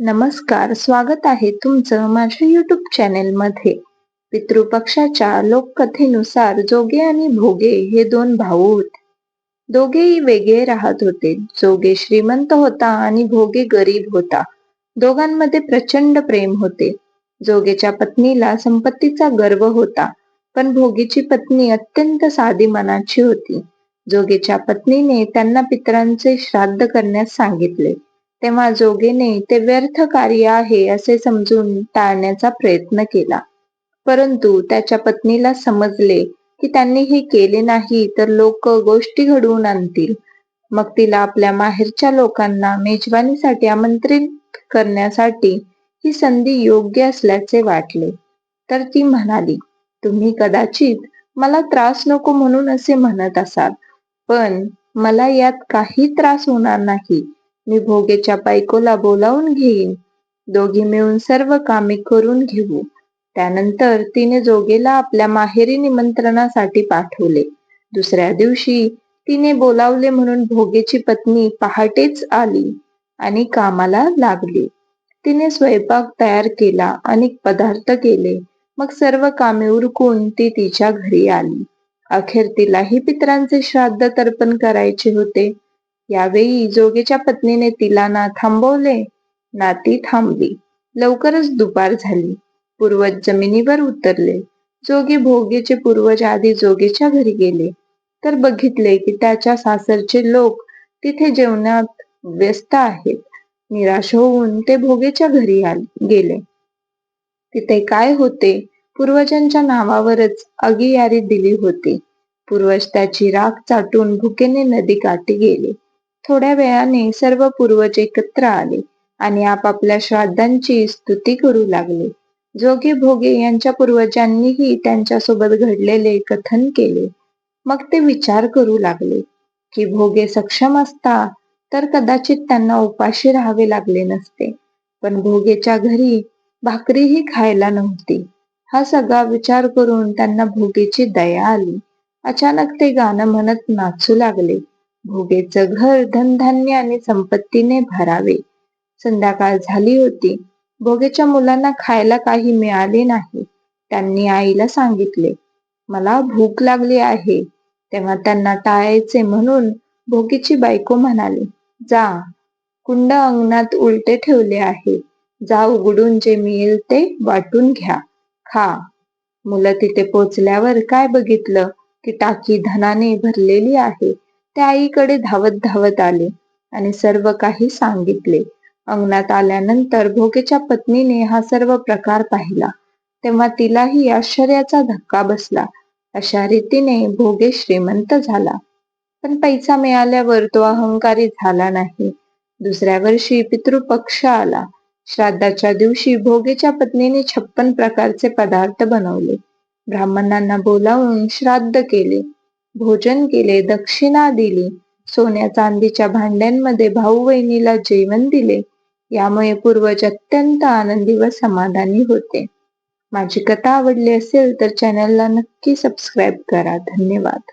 नमस्कार स्वागत आहे तुमचं माझ्या युट्यूब चॅनेल मध्ये पितृपक्षाच्या लोककथेनुसार जोगे आणि भोगे हे दोन भाऊ होते. दोघेही वेगळे राहत होते. जोगे श्रीमंत होता आणि भोगे गरीब होता. दोघांमध्ये प्रचंड प्रेम होते. जोगेच्या पत्नीला संपत्तीचा गर्व होता पण भोगीची पत्नी अत्यंत साधी मनाची होती. जोगेच्या पत्नीने त्यांना पितरांचे श्राद्ध करण्यास सांगितले. तेव्हा जोगेने ते व्यर्थ कार्य आहे असे समजून टाळण्याचा प्रयत्न केला. परंतु त्याच्या पत्नीला समजले की त्यांनी हे केले नाही तर लोक गोष्टी घडवून आणतील. मग तिला आपल्या माहेरच्या लोकांना मेजवानीसाठी आमंत्रित करण्यासाठी ही संधी योग्य असल्याचे वाटले. तर ती म्हणाली तुम्ही कदाचित मला त्रास नको म्हणून असे म्हणत असाल पण मला यात काही त्रास होणार नाही. मी भोगेच्या बायकोला बोलावून घेईन. दोघी मिळून सर्व कामे करून घेऊ. त्यानंतर तिने जोगेला आपल्या माहेरी निमंत्रणासाठी पाठवले. दुसऱ्या दिवशी तिने बोलावले म्हणून भोगेची पत्नी पहाटेच आली आणि कामाला लागली. तिने स्वयंपाक तयार केला अनेक पदार्थ केले. मग सर्व कामे उरकून ती तिच्या घरी आली. अखेर तिलाही पित्रांचे श्राद्ध तर्पण करायचे होते. यावेळी जोगेच्या पत्नीने तिला ना थांबवले. ना ती थांबली. लवकरच दुपार झाली. पूर्वज जमिनीवर उतरले. जोगे भोगेचे पूर्वज आधी जोगेच्या घरी गेले. तर बघितले की त्याच्या सासरचे लोक तिथे जेवणात व्यस्त आहेत. निराश होऊन ते भोगेच्या घरी गेले. तिथे काय होते? पूर्वजांच्या नावावरच अगियारी दिली होती. पूर्वज त्याची राख चाटून भुकेने नदी काठी गेले. थोड्या वेळाने सर्व पूर्वज एकत्र आले आणि आपापल्या श्राद्धांची स्तुती करू लागले. जोगे भोगे यांच्या पूर्वजांनीही त्यांच्यासोबत घडलेले कथन केले. मग ते विचार करू लागले की भोगे सक्षम असता तर कदाचित त्यांना उपाशी राहावे लागले नसते. पण भोगेच्या घरी भाकरीही खायला नव्हती. हा सगळा विचार करून त्यांना भोगेची दया आली. अचानक ते गाणं म्हणत नाचू लागले. भोगेचं घर धनधान्य आणि संपत्तीने भरावे. संध्याकाळ झाली होती. भोगेच्या मुलांना खायला काही मिळाले नाही. त्यांनी आईला सांगितले मला भूक लागली आहे. तेव्हा त्यांना टाळायचे म्हणून भोगीची बायको म्हणाली जा कुंड अंगणात उलटे ठेवले आहे. जा उघडून जे मिळेल ते वाटून घ्या. खा. मुलं तिथे पोचल्यावर काय बघितलं? की टाकी धनाने भरलेली आहे. त्या आईकडे धावत धावत आले आणि सर्व काही सांगितले. अंगणात आल्यानंतर भोगेच्या पत्नीने हा सर्व प्रकार पाहिला. तेव्हा तिलाही आश्चर्याचा धक्का बसला. अशा रीतीने भोगे श्रीमंत झाला. पण पैसा मिळाल्यावर तो अहंकारी झाला नाही. दुसऱ्या वर्षी पितृपक्ष आला. श्राद्धाच्या दिवशी भोगेच्या पत्नीने छप्पन प्रकारचे पदार्थ बनवले. ब्राह्मणांना बोलावून श्राद्ध केले. भोजन केले दक्षिणा दिली. सोन्या चांदीच्या भांड्यांमध्ये भाऊ बहिणीला जेवण दिले. यामुळे पूर्वज अत्यंत आनंदी व समाधानी होते. माझी कथा आवडली असेल तर चॅनलला नक्की सबस्क्राईब करा. धन्यवाद.